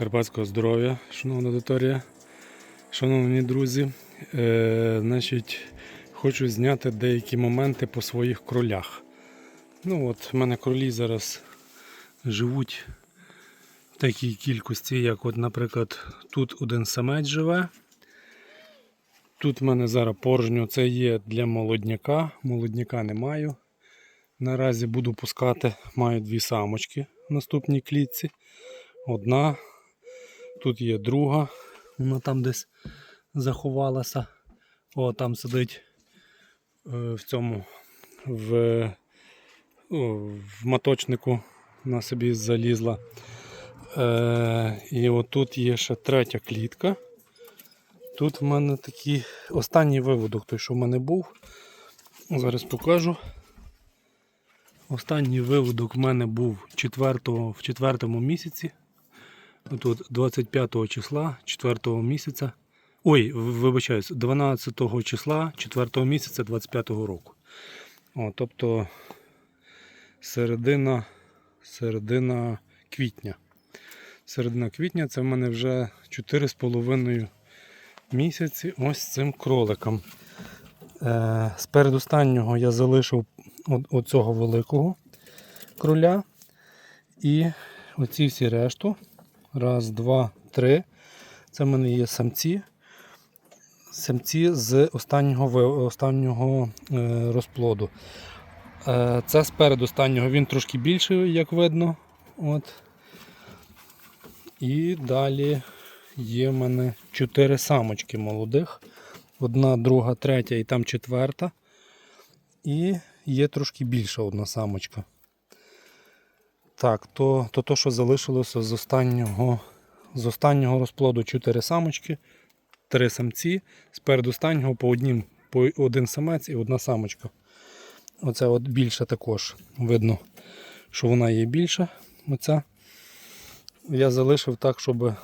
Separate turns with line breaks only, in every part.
Карпатського здоров'я, шановна аудиторія, шановні друзі. Е, значить, хочу зняти деякі моменти по своїх кролях. Ну от, в мене кролі зараз живуть в такій кількості, як, от, наприклад, тут один самець живе. Тут в мене зараз порожньо це є для молодняка. Молодняка не маю. Наразі буду пускати, маю дві самочки в наступній клітці. Одна, тут є друга, вона там десь заховалася. О, там сидить е, в цьому в, в маточнику, вона собі залізла. Е, і отут є ще третя клітка. Тут в мене такий останній виводок, той, що в мене був. Зараз покажу. Останній виводок в мене був 4, в четвертому місяці. Тут 25 числа 4 місяця. Ой, вибачаюсь, 12 числа 4 місяця 25 року. О, тобто середина, середина квітня. Середина квітня це в мене вже 4,5 місяці ось цим кроликом. Е, з передостаннього я залишив оцього великого кроля. І оці всі решту. Раз, два, три. Це в мене є самці. Самці з останнього, останнього е, розплоду. Е, це з передостаннього він трошки більший, як видно. От. І далі є в мене чотири самочки молодих. Одна, друга, третя і там четверта. І є трошки більша одна самочка. Так, то, то, то що залишилося з останнього, з останнього розплоду 4 самочки, 3 самці, з передостаннього по, однім, по один самець і одна самочка. Оце от більша також. Видно, що вона є більша. Оця. Я залишив так, щоб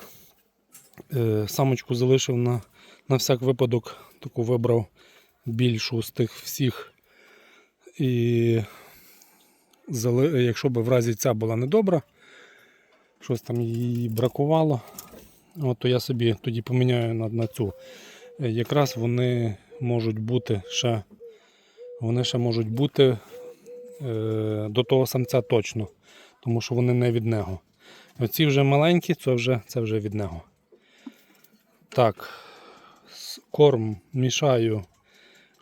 е, самочку залишив на, на всяк випадок, таку вибрав більшу з тих всіх. І якщо б в разі ця була недобра, щось там їй бракувало, от, то я собі тоді поміняю на, на цю. Е, Якраз вони можуть бути ще, вони ще можуть бути е, до того самця точно, тому що вони не від нього. Оці вже маленькі, це вже, це вже від нього. Так, корм мішаю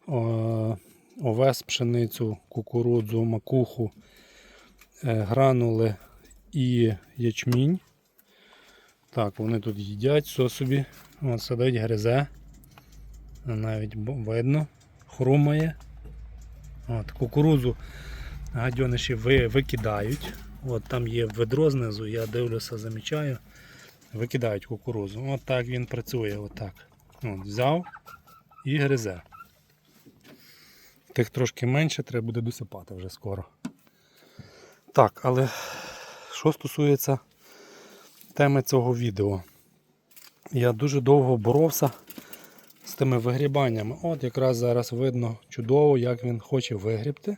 о, овес, пшеницю, кукурудзу, макуху, е, гранули і ячмінь. Так, вони тут їдять все собі. От сидить, гризе. Навіть видно, хрумає. От, кукурудзу гадьониші ви, викидають. От там є ведро знизу, я дивлюся, замічаю. Викидають кукурудзу. От так він працює. Отак. От, взяв і гризе. Тих трошки менше, треба буде досипати вже скоро. Так, але що стосується теми цього відео, я дуже довго боровся з тими вигрібаннями. От якраз зараз видно чудово, як він хоче вигрібти.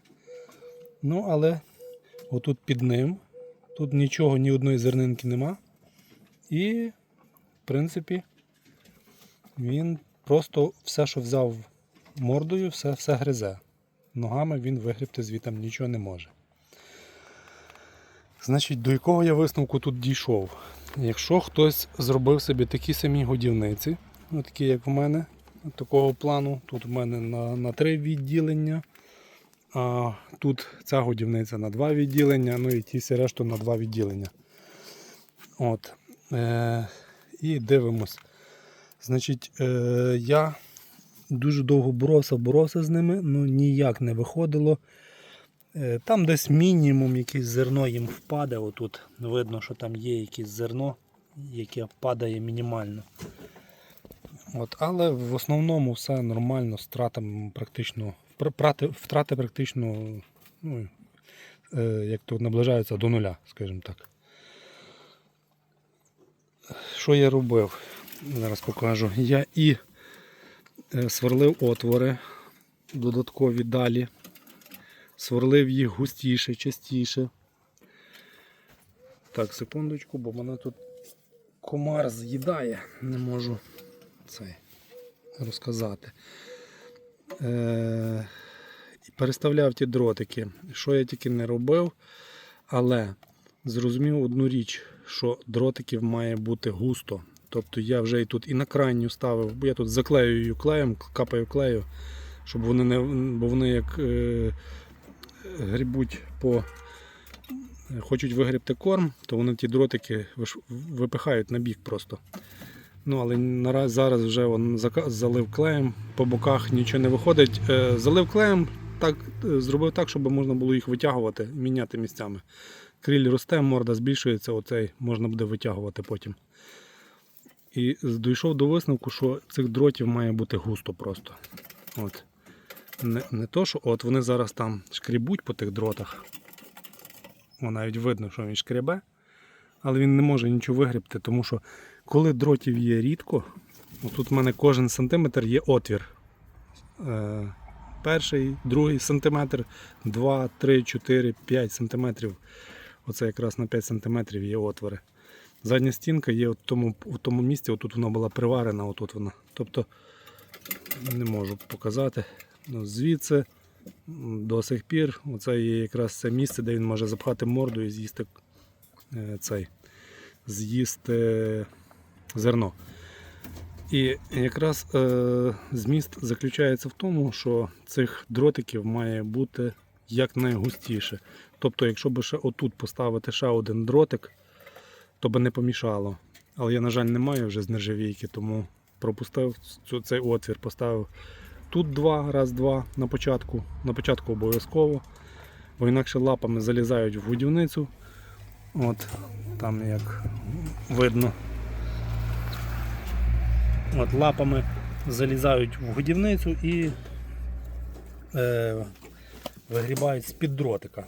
Ну, але отут під ним, тут нічого, ні одної зернинки нема. І, в принципі, він просто все, що взяв мордою, все, все гризе. Ногами він вигрібти звітом нічого не може. Значить, до якого я висновку тут дійшов? Якщо хтось зробив собі такі самі годівниці, ну, такі як в мене, такого плану, тут в мене на, на три відділення, а тут ця годівниця на два відділення, ну і ті всі решту на два відділення. От. Е, і дивимось. Значить, е, я дуже довго боровся, боровся з ними, ну ніяк не виходило. Е, Там десь мінімум якесь зерно їм впаде. Отут видно, що там є якесь зерно, яке падає мінімально. От, але в основному все нормально, з втратами практично, втрати практично ну, е, як то наближаються до нуля, скажімо так. Що я робив? Зараз покажу. Я і е, сверлив отвори додаткові далі. Сверлив їх густіше, частіше. Так, секундочку, бо мене тут комар з'їдає, не можу це розказати. Е, переставляв ті дротики. Що я тільки не робив, але зрозумів одну річ, що дротиків має бути густо. Тобто я вже і тут і на крайню ставив, бо я тут заклеюю клеєм, капаю клею, щоб вони не. Бо вони як е, грібуть по. Хочуть вигрібти корм, то вони ті дротики випихають на бік просто. Ну, але наразі зараз вже он залив клеєм, по боках нічого не виходить. Е, залив клеєм, так, е, зробив так, щоб можна було їх витягувати, міняти місцями. Кріль росте, морда збільшується, оцей можна буде витягувати потім. І дійшов до висновку, що цих дротів має бути густо просто. От. Не, не то, що от вони зараз там шкрібуть по тих дротах. О, навіть видно, що він шкребе, але він не може нічого вигрібти, тому що коли дротів є рідко, тут в мене кожен сантиметр є отвір. Е, перший, другий сантиметр, 2, 3, 4, 5 сантиметрів. Оце якраз на 5 сантиметрів є отвори. Задня стінка є в тому, в тому місці, отут вона була приварена, отут вона. Тобто не можу показати. Ну, звідси до сих пір оце є якраз це місце, де він може запхати морду і з'їсти е, цей, з'їсти зерно. І якраз е, зміст заключається в тому, що цих дротиків має бути якнайгустіше. Тобто, якщо би ще отут поставити ще один дротик, то би не помішало. Але я, на жаль, не маю вже з нержавійки, тому пропустив цей отвір, поставив тут два, раз, два на початку. На початку обов'язково, бо інакше лапами залізають в будівницю. От там як видно. От лапами залізають в годівницю і е, вигрібають з-під дротика.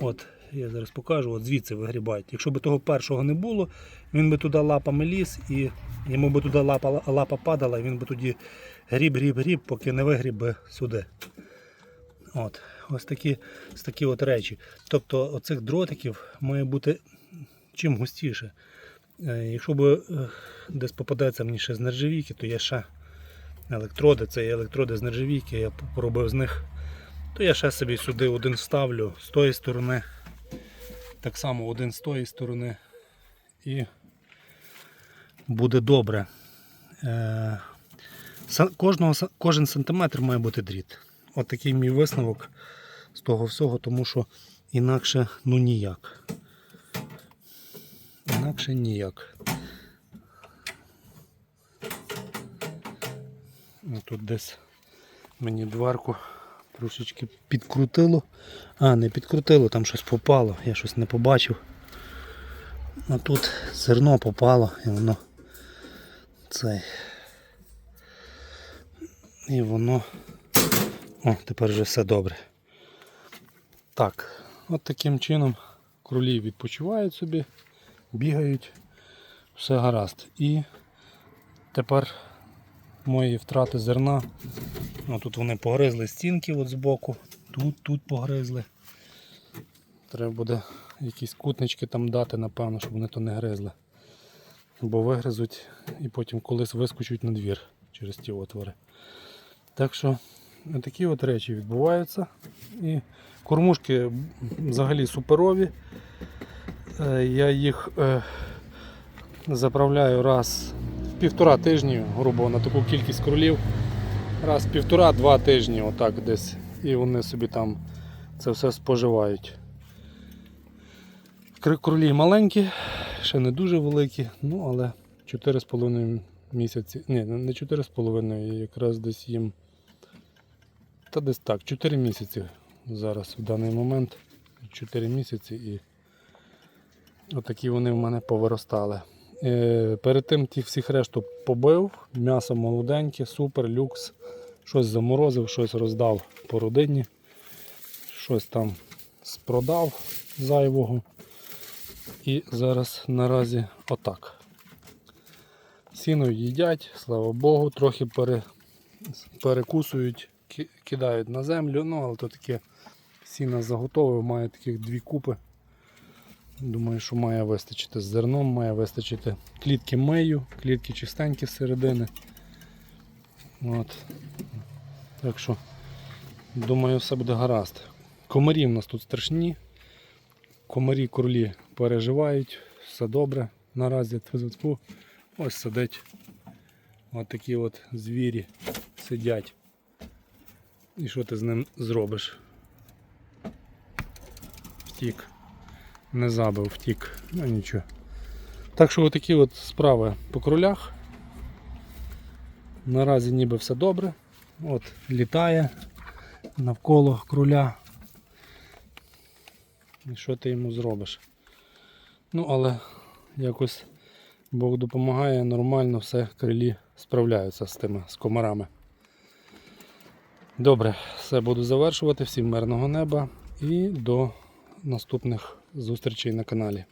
От, я зараз покажу, от звідси вигрібають. Якщо б того першого не було, він би туди лапами ліз і йому би туди лапа, лапа падала, і він би тоді гріб, гріб, гріб, поки не вигріб би сюди. От, ось такі, ось такі от речі. Тобто оцих дротиків має бути чим густіше. Е, Якщо б е, десь попадеться мені ще з нержавійки, то я ще електроди, це електроди з нержавійки, я поробив з них, то я ще собі сюди один вставлю з тої сторони, так само один з тої сторони і буде добре. Е, Кожного, кожен сантиметр має бути дріт. От такий мій висновок з того всього, тому що інакше ну ніяк. Інакше ніяк. Ну, Тут десь мені дверку трошечки підкрутило. А, не підкрутило, там щось попало, я щось не побачив. А тут зерно попало і воно цей. І воно. О, тепер вже все добре. Так, от таким чином кролі відпочивають собі бігають, все гаразд. І тепер мої втрати зерна. Ну, тут вони погризли стінки от збоку, тут, тут погризли. Треба буде якісь кутнички там дати, напевно, щоб вони то не гризли. Бо вигризуть і потім колись вискочуть на двір через ті отвори. Так що такі от речі відбуваються. І кормушки взагалі суперові. Е, Я їх е, заправляю раз в півтора тижні, грубо на таку кількість кролів. Раз півтора-два тижні, отак десь. І вони собі там це все споживають. Кр- Кролі маленькі, ще не дуже великі, ну але 4,5 місяці. Ні, не 4,5, якраз десь їм. Та десь так, 4 місяці зараз в даний момент. 4 місяці і Отакі вони в мене повиростали. Е, перед тим тих всіх решту побив, м'ясо молоденьке, супер, люкс. Щось заморозив, щось роздав по родині, щось там спродав зайвого. І зараз наразі отак. Сіно їдять, слава Богу, трохи пере, перекусують, кидають на землю, ну але то таке сіно заготовив, має таких дві купи Думаю, що має вистачити з зерном, має вистачити клітки мию, клітки чистенькі з середини. От. Так що, думаю, все буде гаразд. Комарі в нас тут страшні. Комарі курлі переживають, все добре. Наразі ось сидить. От такі от звірі сидять. І що ти з ним зробиш? Втік. Не забив, втік. Ну нічого. Так що отакі от справи по кролях. Наразі ніби все добре. От літає навколо кроля. І що ти йому зробиш? Ну, але якось Бог допомагає, нормально все крилі справляються з тими з комарами. Добре, все буду завершувати. Всім мирного неба і до наступних зустрічей на каналі.